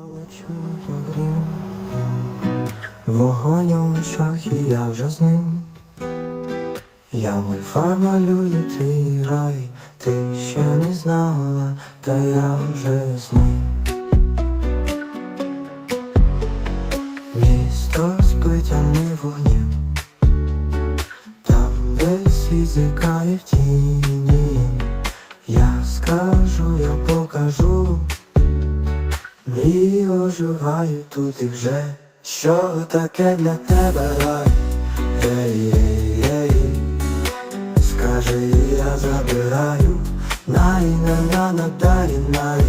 лечу як грім, вогонь у очах, і я вже з ним. Я мульфа малюю твій рай, ти ще не знала, та я вже з ним. Місто спить, а ми вогнем, там де світ в тіні. Я скажу, Мрії оживають тут і вже. Що таке для тебе рай? Ей, ей, ей, скажи, я забираю. Най, на, на, на, дарі, най,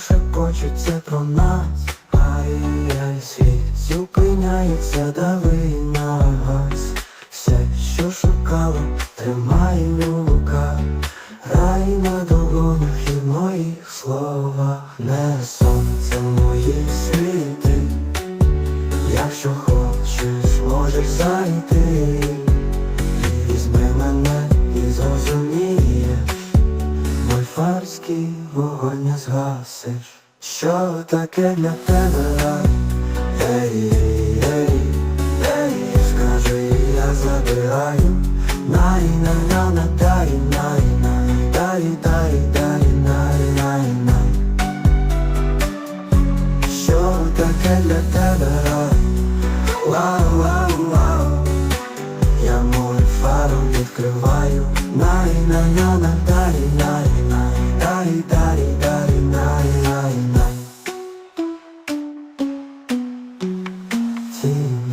Ті шепочуть про нас, ай, ай, світ зупиняється, дави на газ. Все, що шукала, тримай в руках. Рай на долонях і в моїх словах. Не сонце мої світи. Якщо хочеш, можеш зайти. І Візьми мене і зрозумієш Фарський вогонь не згасиш Що таке для тебе рай? Ей, ей, ей, скажи, я забираю Най, на, най, на, дай, най, най,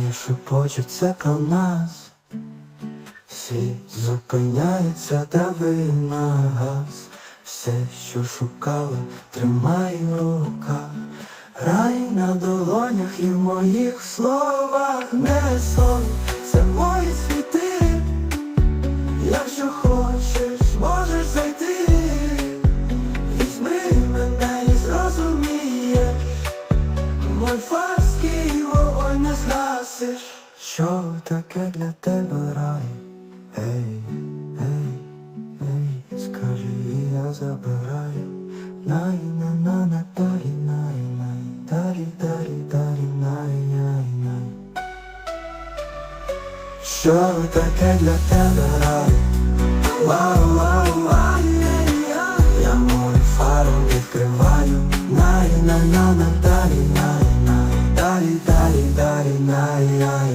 Тіні шепочуть про нас. Всі зупиняється, дави на газ. Все, що шукала, тримай рука, Рай на долонях і в моїх словах. Не сон, Що таке для тебе рай? Вау, вау, вау, я мою фару відкриваю Най, на, на, на, далі, най, най Далі, далі, далі, най, най,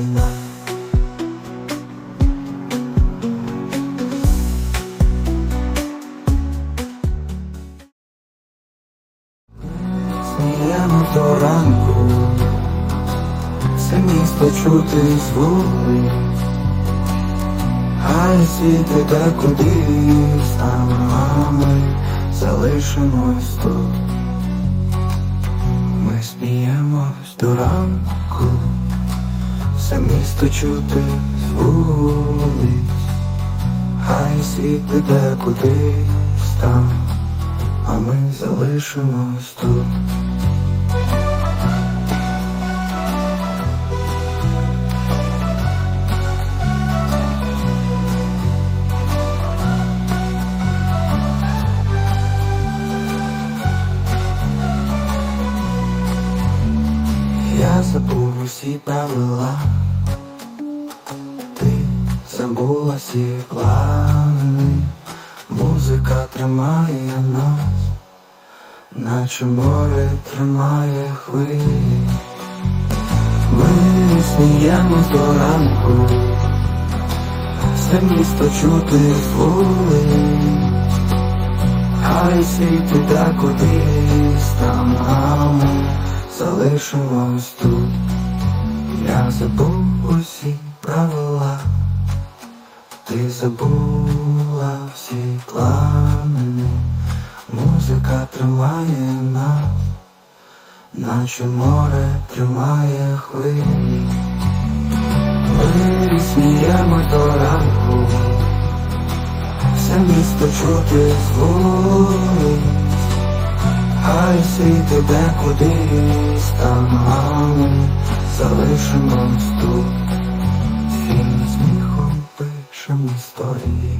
хай світ іде кудись там, а ми залишимось тут. Ми сміємось до ранку, все місто чути з вулиць, хай світ іде кудись там а ми залишимось тут. Усі правила, ти забула всі плани, музика тримає нас, наче море тримає хвилі. Ми сміємось до ранку, все місто чути з вулиць, хай світ іде кудись там, а ми залишимось тут. Я забув усі правила, ти забула всі плани, музика тримає нас, наче море тримає хвилі. Ми сміємо до ранку, чути звук, хай світ іде кудись там, а ми залишимось тут. Фільм сміхом пишем історії.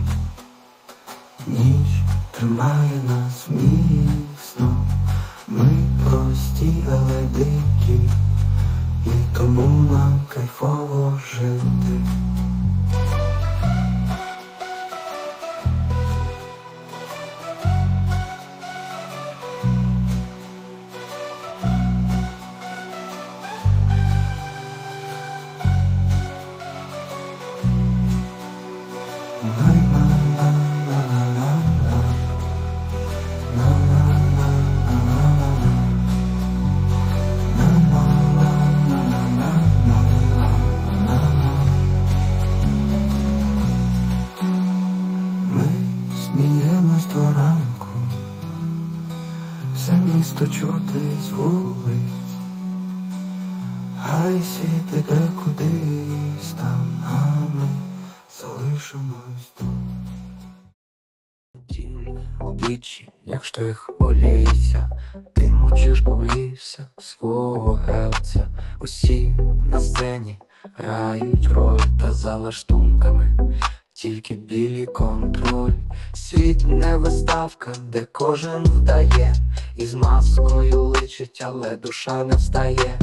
Ніч тримає нас міцно, ми прості, але дикі, і тому нам кайфово жити. Все місто чути з вулиць, хай світ іде кудись там, а ми залишимось тут. Тінь обличчі, як штрих олійця, ти мовчиш, повівся свого гравця. Усі на сцені грають роль та за лаштунками, тільки білі контроль. Світ не виставка, де кожен вдає, і з маскою личить, але душа не встає.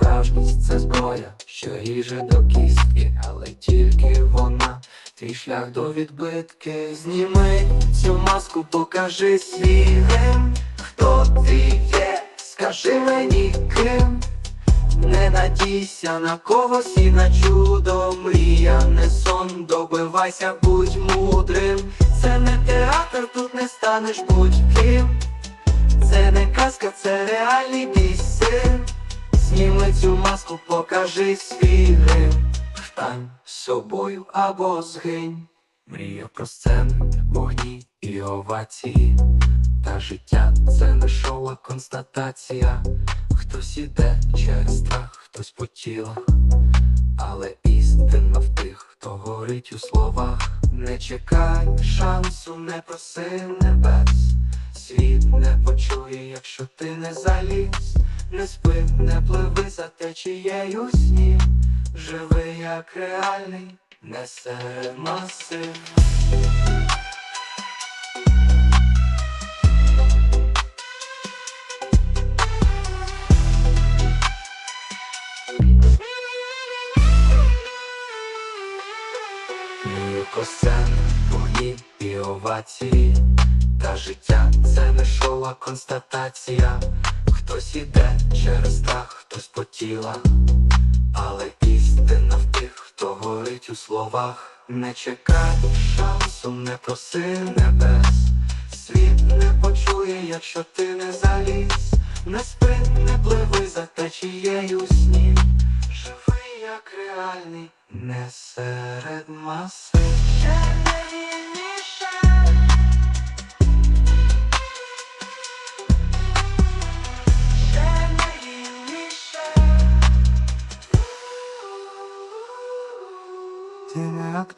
Справжність це зброя, що ріже до кістки, але тільки вона, твій шлях до відбитки. Зніми цю маску, покажи свій хто ти є, скажи мені ким. Не надійся на когось і на чудо мрія, не сон, добивайся, будь мудрим. Це не театр, тут не станеш будь-ким. Це не казка, це реальний бій син. Зніми цю маску, покажи свій грим. Стань собою або згинь. Мрія про сцени, вогні і овації. Та життя це не шоу, а констатація. Хтось іде через страх, хтось по тілах. Але істина в тих, хто горить у словах. Не чекай шансу, не проси небес. Світ не почує, якщо ти не заліз. Не спи, не пливи за течією снів. Живи як реальний, не серед маси. Мілко сцен, вогні і овації. Та життя це не шоу, а констатація. Хтось іде через страх, хтось по тілах. Але істина в тих, хто горить у словах. Не чекай шансу, не проси небес. Світ не почує, якщо ти не заліз. Не спи, не пливи за течією снів. Живи як реальний, не серед маси.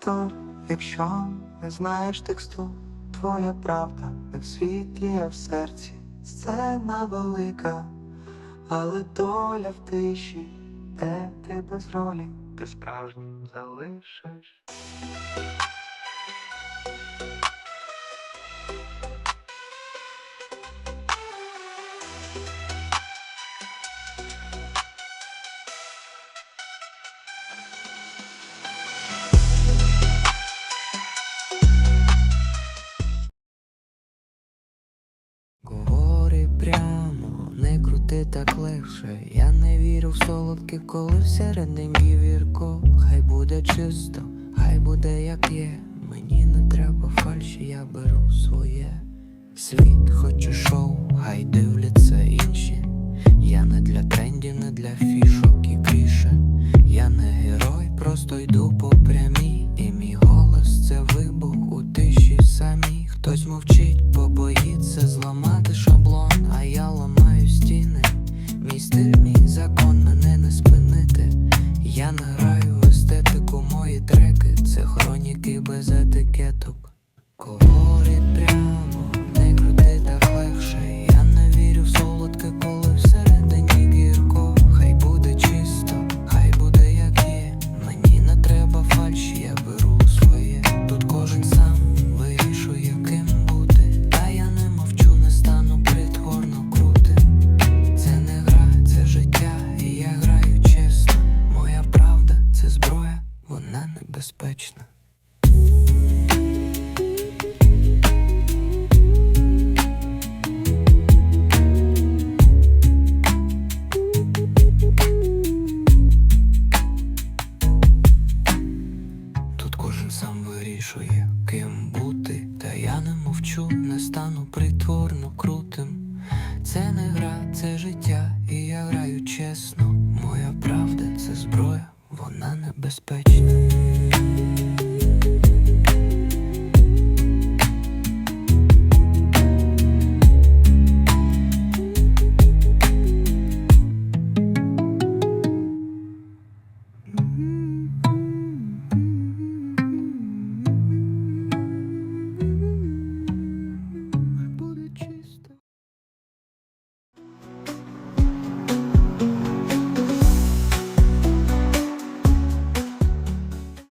Не якщо не знаєш тексту, твоя правда не в світлі, а в серці. Сцена велика, але доля в тиші, де ти без ролі, ти справжнім залишиш. Говори прямо, не крути так легше. Я не вірю в солодке, коли всередині вірко. Хай буде чисто, хай буде як є. Мені не треба фальші, я беру своє. Світ хоче шоу, хай дивляться інші. Я не для трендів, не для фішок і кліше. Я не герой, просто йду ким бути, та я не мовчу, не стану притворно крутим. Це не гра, це життя, і я граю чесно. Моя правда це зброя, вона небезпечна.